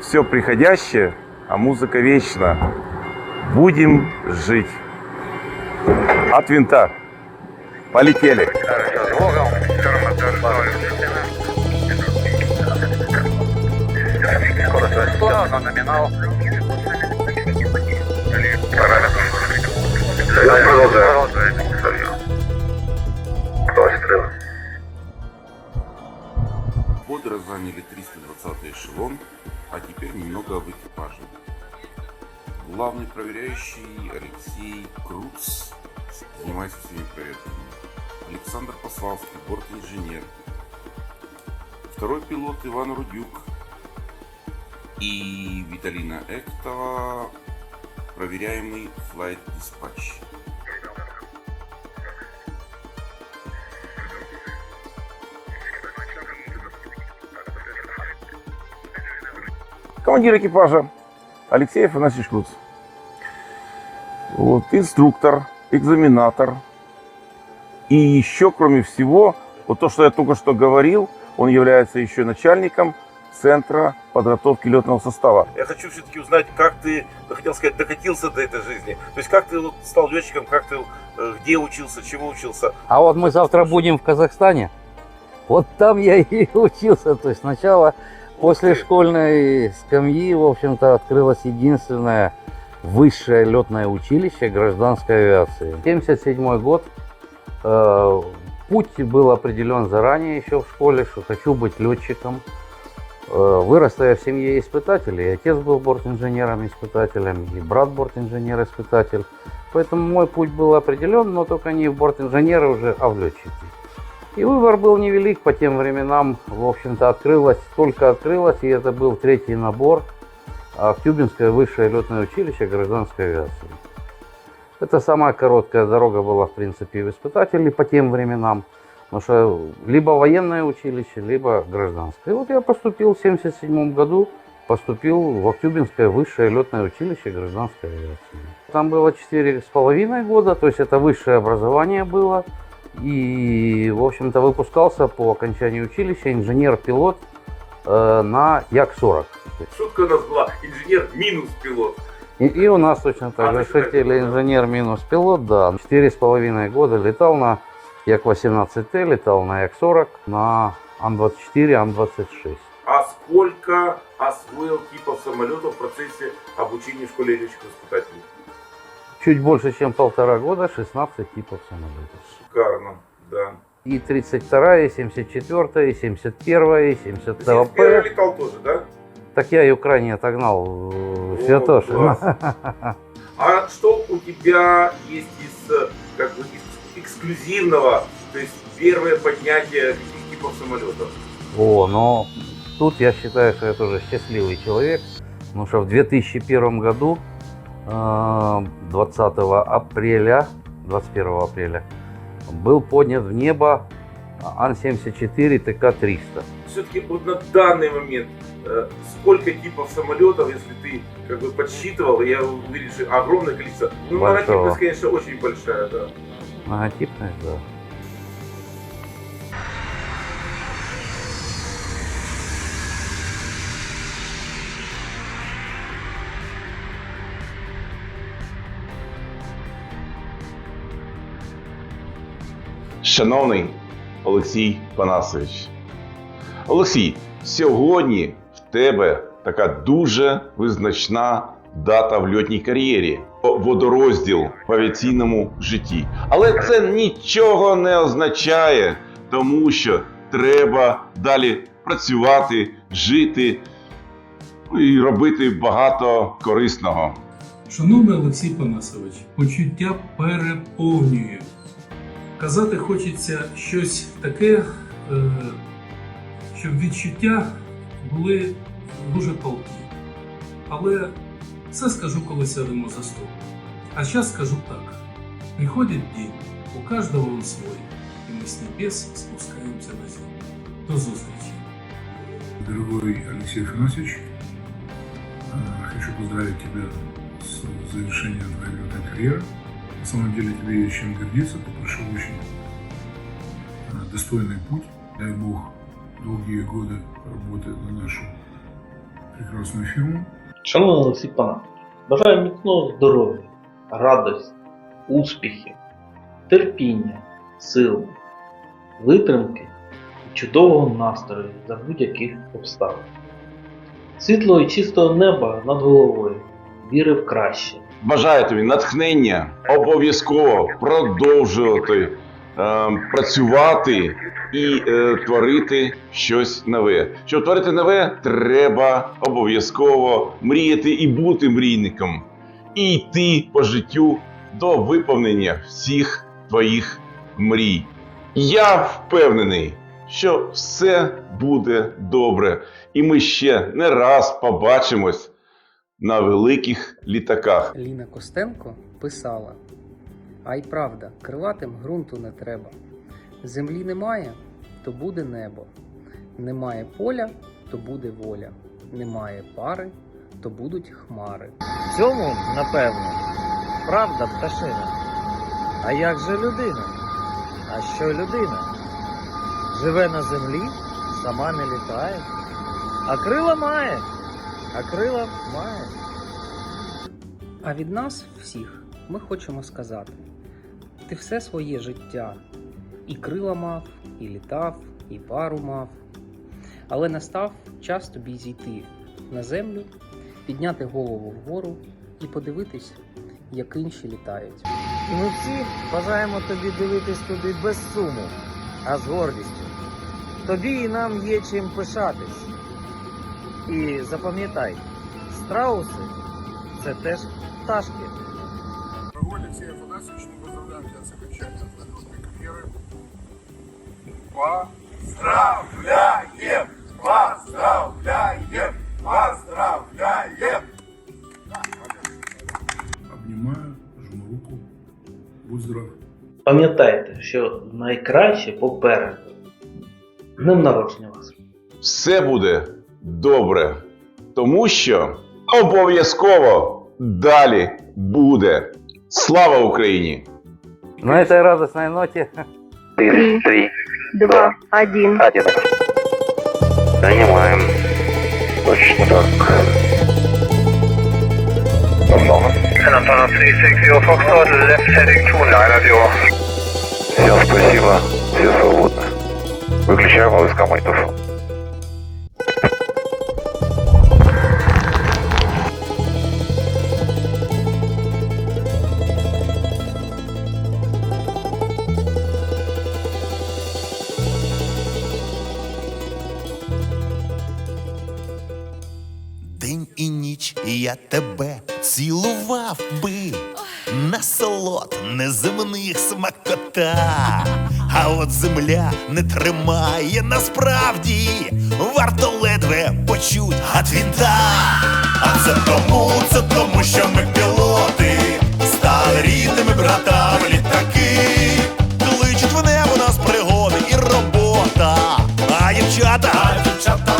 Все приходящее, а музыка вечна. Будем жить. От винта. Полетели. Бодро заняли 320 эшелон, а теперь немного об экипаже. Главный проверяющий Алексей Круц занимается всеми проверками. Александр Пославский, борт-инженер. Второй пилот Иван Рудюк. И Виталина Эктова, проверяемый Flight Командир экипажа Алексей Афанасьевич Круц. Вот, инструктор, экзаменатор. И еще, кроме всего, вот то, что я только что говорил, он является еще начальником Центра подготовки летного состава. Я хочу все-таки узнать, как ты, ну, хотел сказать, докатился до этой жизни. То есть, как ты вот стал летчиком, как ты, э, где учился, чего учился. А вот мы завтра будем в Казахстане. Вот там я и учился. То есть сначала после школьной скамьи, в общем-то, открылось единственное высшее летное училище гражданской авиации. 77 год. Э, Путь был определен заранее еще в школе, что хочу быть летчиком. Э, Вырос я в семье испытателей. И отец был бортинженером-испытателем, и брат бортинженер-испытатель. Поэтому мой путь был определен, но только не в бортинженеры уже, а в летчики. И выбор был невелик по тем временам. В общем-то, открылось, только открылось, и это был третий набор Актюбинское высшее летное училище гражданской авиации. Это самая короткая дорога была, в принципе, в испытателей по тем временам. Потому что либо военное училище, либо гражданское. И вот я поступил в 1977 году, поступил в Актюбинское высшее летное училище гражданской авиации. Там было четыре с половиной года, то есть это высшее образование было. И, в общем-то, выпускался по окончании училища инженер-пилот э, на Як-40. Шутка у нас была, инженер минус пилот. И, и у нас точно так А, же шутили инженер минус пилот, да. Четыре с половиной года летал на Як-18Т, летал на Як-40, на Ан-24, Ан-26. А сколько освоил типов самолетов в процессе обучения в школе летчиков-испытателей? Чуть больше, чем полтора года, 16 типов самолетов. Шикарно, да. И 32, и 74, и 71, и 72 Первый П. летал тоже, да? Так я ее крайне отогнал э, в Святошино. класс. А что у тебя есть из, как бы, из эксклюзивного, то есть первое поднятие каких типов самолетов? О, но тут я считаю, что я тоже счастливый человек, потому что в 2001 году, 20 апреля, 21 апреля, был поднят в небо Ан-74 ТК-300. Все-таки вот на данный момент э, сколько типов самолетов, если ты как бы подсчитывал, я уверен, что огромное количество. Ну, Большого. многотипность, конечно, очень большая, да. Многотипность, да. Шановний Олексій Панасович. Олексій, сьогодні в тебе така дуже визначна дата в льотній кар'єрі, водорозділ в авіаційному житті. Але це нічого не означає, тому що треба далі працювати, жити ну, і робити багато корисного. Шановний Олексій Панасович, почуття переповнює. Казати хочеться щось таке, е, щоб відчуття були дуже палкі. Але це скажу, коли сядемо за стол. А зараз скажу так: приходить день, у кожного он свой, і ми з небес спускаємося на землю. До зустрічі! Дорогой Алексей Афанасьевич, э, хочу поздравить тебя с завершением твоей карьеры. На самом деле тебе есть чем гордиться, ты прошел очень э, достойный путь. Дай Бог долгие годы работы на нашу прекрасную фирму. Шановний Олексій Панасович, бажаю міцного здоров'я, радості, успіхів, терпіння, сил, витримки і чудового настрою за будь-яких обставин. Світлого і чистого неба над головою, віри в краще. Бажаю тобі натхнення, обов'язково продовжувати е, працювати і е, творити щось нове. Щоб творити нове, треба обов'язково мріяти і бути мрійником, і йти по життю до виповнення всіх твоїх мрій. Я впевнений, що все буде добре, і ми ще не раз побачимось на великих літаках. Ліна Костенко писала: А й правда, крилатим ґрунту не треба. Землі немає, то буде небо. Немає поля, то буде воля. Немає пари, то будуть хмари. В цьому, напевно, правда пташина. А як же людина? А що людина? Живе на землі, сама не літає. А крила має. А крила має. А від нас всіх ми хочемо сказати: ти все своє життя і крила мав, і літав, і пару мав. Але настав час тобі зійти на землю, підняти голову вгору і подивитись, як інші літають. І ми всі бажаємо тобі дивитись туди без суму, а з гордістю. Тобі і нам є чим пишатись. І запам'ятай, страуси це теж пташки. Дорогой Алексей Афанасьевич, мы поздравляем тебя с окончанием воздушной карьеры. Поздравляем! Обнимаю, жму руку. Будь здоров. Пам'ятайте, що найкраще попереду. З Днем народження вас! Все буде добре, тому що обов'язково далі буде. Слава Україні! На этой радостной ноте Три, три, два, один. один. Занимаем. Точно так. Антонов. San Antonio 360 Foxtrot, left heading to Line Все, спасибо. Все свободно. Выключаем ОСК Майтов. я тебе цілував би на солод неземних смакота, а от земля не тримає насправді, варто ледве почуть гад вінта. А це тому, це тому, що ми пілоти, стали рідними братами літаки. Кличуть в небо нас пригоди і робота, а дівчата, а дівчата.